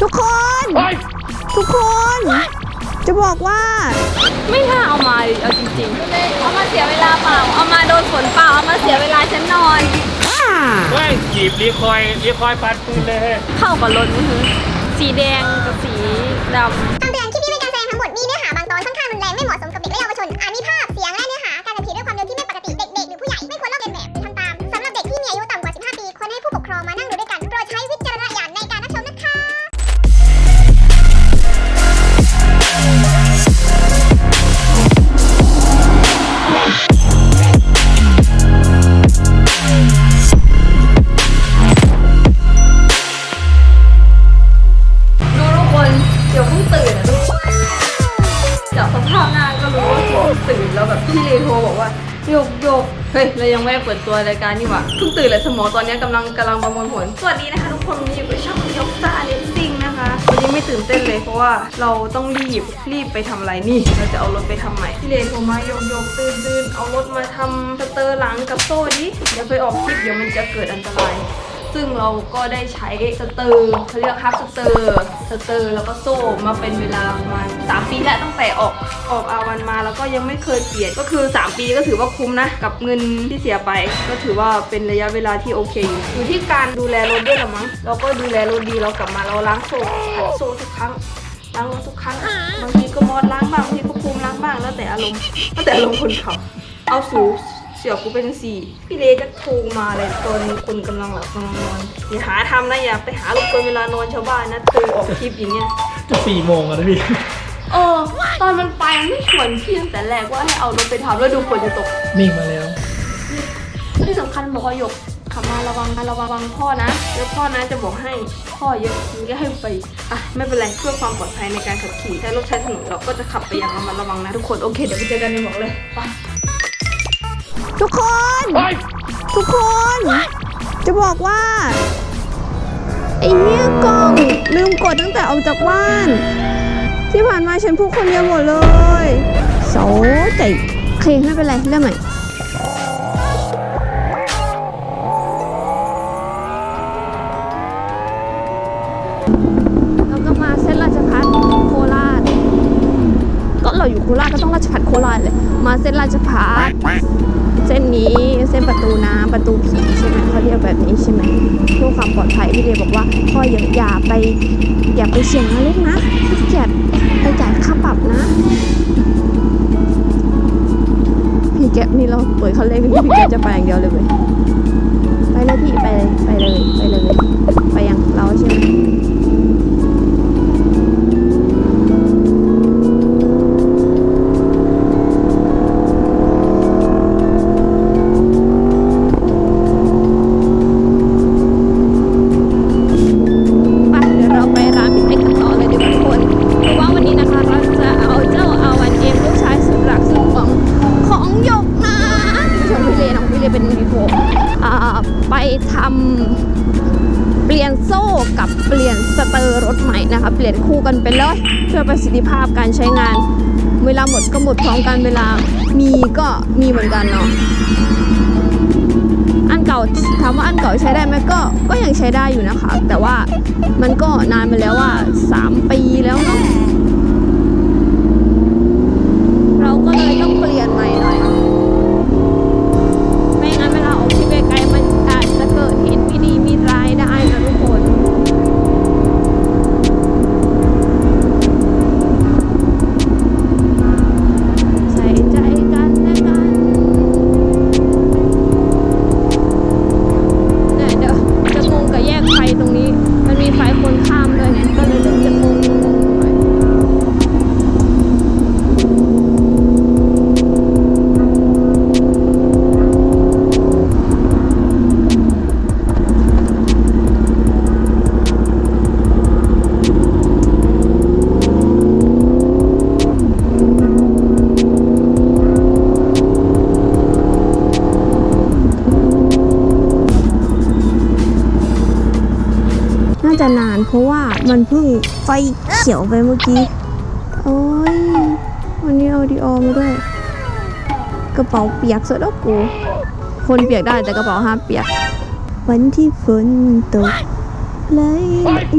ทุกคน ทุกคน จะบอกว่า ไม่น่าเอามาดิเอาจริงๆ เอามาเสียเวลาเปล่า เอามาโดนฝนเปล่า เอามาเสียเวลาฉันนอน เฮ้ยจีบรีคอยรีคอยปัดปืนเลย เข้ากับรถมือถือสีแดงกับสีดำ ฮ้ย เรายังไม่ได้เปิดตัวรายการนี่หว่าเพิ่งตื่นเลยสมองตอนนี้กำลังกำลังประมวลผล สวัสดีนะคะทุกคนวันนี้อยู่กับช่องยกซ่าเลนซิ่งนะคะ วันนี้ไม่ตื่นเต้นเลยเพราะว่าเราต้องรีบรีบไปทำอะไรนี่ เราจะเอารถไปทำใหม่พี่เลโทรมาโยกโยกตื่นตื่นเอารถมาทำสเตอร์หลังกับโซ่ดิเดี๋ยวไปออกคลิปเดี๋ยวมันจะเกิดอันตราย ซึ่งเราก็ได้ใช้สเตอร์เขาเรียกฮับสเตอร์สเตอร์แล้วก็โซ่มาเป็นเวลาประมาณ3ปีแล้วตั้งแต่ออกออกอาวันมาแล้วก็ยังไม่เคยเปลี่ยนก็คือ 3 ปีก็ถือว่าคุ้มนะ กับเงินที่เสียไป ก็ถือว่าเป็นระยะเวลาที่โอเค อยู่อยู่ที่การดูแลรถด้วยละมั้งเราก็ดูแลรถดีเรากลับมาเราล้างโซ่โซ่ทุกครั้งล้างรถทุกครั้งบางทีก็มอดล้างบ้างบางทีก็ภูมิล้างบ้างแล้วแต่อารมณ์แล้วแต่อารมณ์คนขับเอาสู เสี่ยวกูเป็นสี่พี่เลจะโทรมาเลยตอนคนกำลังหลับกำลังนอนอย่าหาทำนะอย่าไปหาลูกคนเวลานอนชาวบ้านนะโทรออกคลิปอย่างเงี้ยจะสี่โมงอะนะพี่เออตอนมันไปมันไม่ชวนพี่ตั้งแต่แรกว่าให้เอารถไปทำแล้วดูฝนจะตกนิ่งมาแล้วที่สำคัญบอกว่าหยกขับมาระวังนะระวังพ่อนะเดี๋ยวพ่อนะจะบอกให้พ่อเยอะมึงก็ให้ไปอะไม่เป็นไรเพื่อความปลอดภัยในการขับขี่ใช้รถใช้ถนนเราก็จะขับไปอย่างระมัดระวังนะทุกคนโอเคเดี๋ยวไปเจอกันในบอกเลยไป ทุกคน ทุกคน จะบอกว่าไอ้เนี่ยกล้องลืมกดตั้งแต่ออกจากบ้าน ที่ผ่านมาฉันพูดคนเดียวหมดเลยโสใจโอเคไม่เป็นไรเริ่มใหม่ เราอยู่โคราชก็ต้องราชพัฒโคราชเลยมาเส้นราชพัฒเส้นนี้เส้นประตูน้ำประตูผีใช่ไหมเขาเรียกแบบนี้ใช่ไหมเพื่อความปลอดภัยพี่เดบอกว่าพ่ออย่าอย่าไปอย่าไปเสี่ยงนะลูกนะขี้เกียจไปจ่ายค่าปรับนะ พี่แก๊ปนี่เราเปิดเขาเล่นพี่แก๊ปจะไปอย่างเดียวเลยเว้ยไปเลยพี่ไปเลยไปเลยไปเลยไปยังเราใช่ไหม ยนคู่กันไปเลยเพื่อประสิทธิภาพการใช้งาน เวลาหมดก็หมดพร้อมกันเวลามีก็มีเหมือนกันเนาะอันเก่าถามว่าอันเก่าใช้ได้ไหมก็ก็ยังใช้ได้อยู่นะคะ แต่ว่ามันก็นานมาแล้วว่า 3 ปีแล้วเนาะ น่าจะนานเพราะว่ามันเพิ่งไฟเขียวไปเมื่อกี้ โอ้ย วันนี้เอาดีออมาด้วย กระเป๋าเปียกซะแล้วกู คนเปียกได้แต่กระเป๋าห้ามเปียก วันที่ฝนตกเลย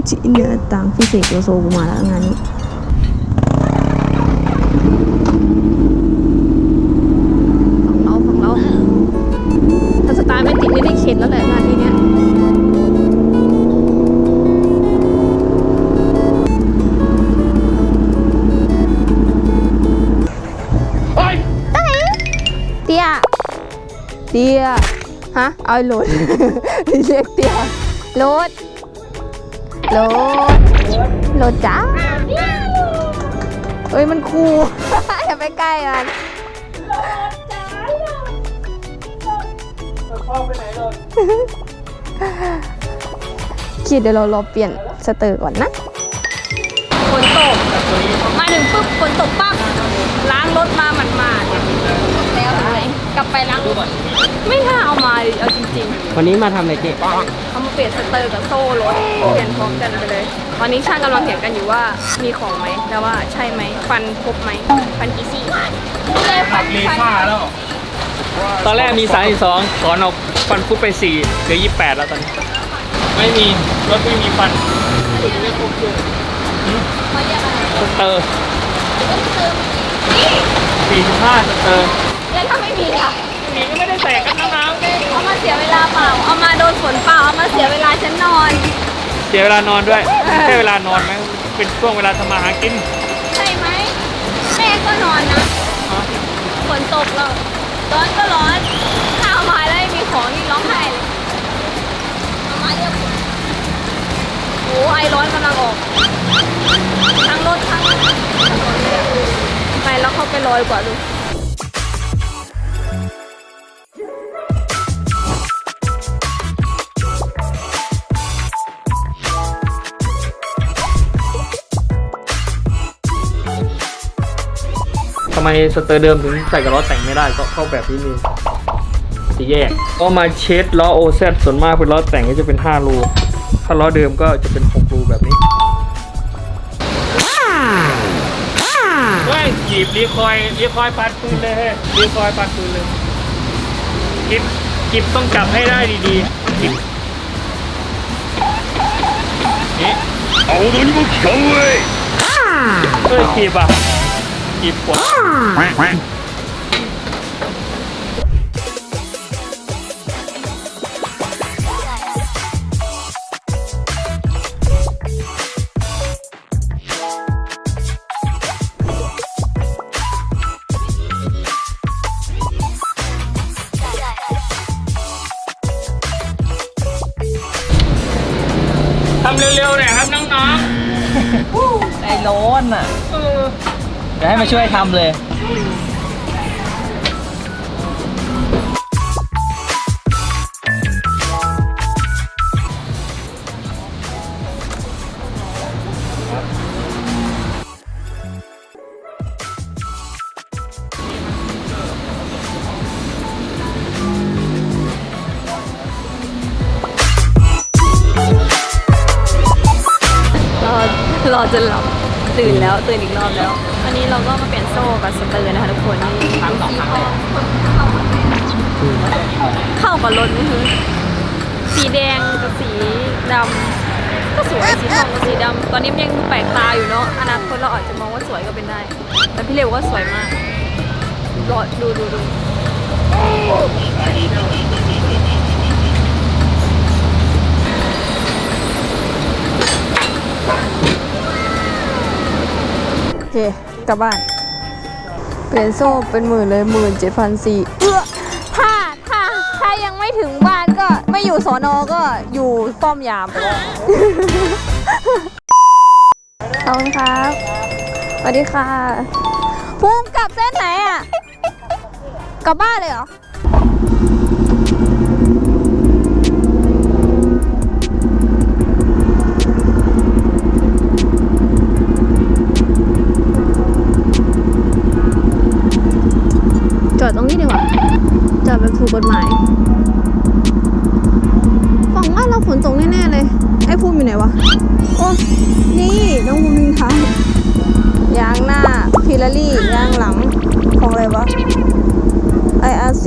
จีเนื้อต่างฟิสิกส์โลโซกูมาแล้วงานนี้ ฮะ เอาโหลด เรียกเตี้ยโหลดโหลดโหลดจ้าเอ้ยมันคูอย่าไปใกล้มันพ่อไปไหนเลยคิดเดี๋ยวเรารอเปลี่ยนสเตอร์ก่อนนะ ไปล้างรถไม่น่าเอามาดิเอาจริงวันนี้มาทำอะไรเจ๊ๆเอามาเปลี่ยนสเตอร์กับโซ่รถเปลี่ยนพร้อมกันไปเลย ตอนนี้ช่างกำลังเถียงกันอยู่ว่ามีของไหมแล้วว่าใช่ไหมฟันครบไหมฟันกี่ซี่ไม่ได้ฟันรีฟัน ค่าแล้ว ตอนแรกมี32ถอนออกฟันฟุตไป4เหลือ28แล้วตอนนี้ไม่มีรถไม่มีฟันเขาเรียกอะไรสเตอร์นี่45สเตอร์ แล้วถ้าไม่มีอะมีก็ไม่ได้แตกกันน้ำเอามาเสียเวลาเปล่า เอามาโดนฝนเปล่า เอามาเสียเวลาฉันนอนๆเสียเวลานอนด้วยไม่ใช่เวลานอนไหมเป็นช่วงเวลาทำมาหากินใช่ไหมแม่ก็นอนนะฝนตกแล้วร้อนก็ร้อนถ้าเอามาแล้วไม่มีของนี่ร้องไห้เลยเอามาเรียกฝนโอ้ไอร้อนกำลังออก ทั้งรถทั้งถนนเลยอะไปแล้วเข้าไปลอยกว่าดู ทำไมสเตอร์เดิมถึงใส่กับล้อแต่งไม่ได้ก็เข้าแบบนี้นี่จะแยกก็มาเช็ดล้อโอเซส่วนมากเป็นล้อแต่งก็จะเป็น 5 รู ถ้าล้อเดิมก็จะเป็น 6 รูแบบนี้ จีบรีคอยรีคอยปัดปืนเลยเฮ้ยรีคอยปัดปืนเลยกิบกิบต้องจับให้ได้ดีๆกิบนี่เอาโดนมุกเขาเว้ยเฮ้ยกีบอะกีบกว่า เร็วๆหน่อยครับน้องใจร้อนอะ ๆเออ เดี๋ยวให้มาช่วยทำเลย จนหลับตื่นแล้วตื่นอีกรอบแล้ว อันนี้เราก็มาเปลี่ยนโซ่กับสเตอร์นะคะทุกคนนี่ครั้งสองครั้งเลยเข้ากับรถนี่คือสีแดงกับสีดำก็สวยสีทองกับสีดำตอนนี้มันยังดูแปลกตาอยู่เนาะอนาคตเราอาจจะมองว่าสวยก็เป็นได้ แต่พี่เร็วว่าสวยมากรอดูดูดูโอ เค กลับบ้าน เปลี่ยนโซ่เป็นหมื่นเลยหมื่นเจ็ดพันสี่เอื้อถ้าถ้าถ้ายังไม่ถึงบ้านก็ไม่อยู่สอนอก็อยู่ป้อมยามขอบคุณครับสวัสดีค่ะภูมิกลับเส้นไหนอะ กลับบ้านเลยเหรอ ถูกกฎหมายฝั่งบ้านเราฝนตกแน่ๆเลย ไอ้ภูมิอยู่ไหนวะ โอ้ นี่น้องภูมิทิ้งท้ายยางหน้าพิลารี่ยางหลัง ของอะไรวะ IRC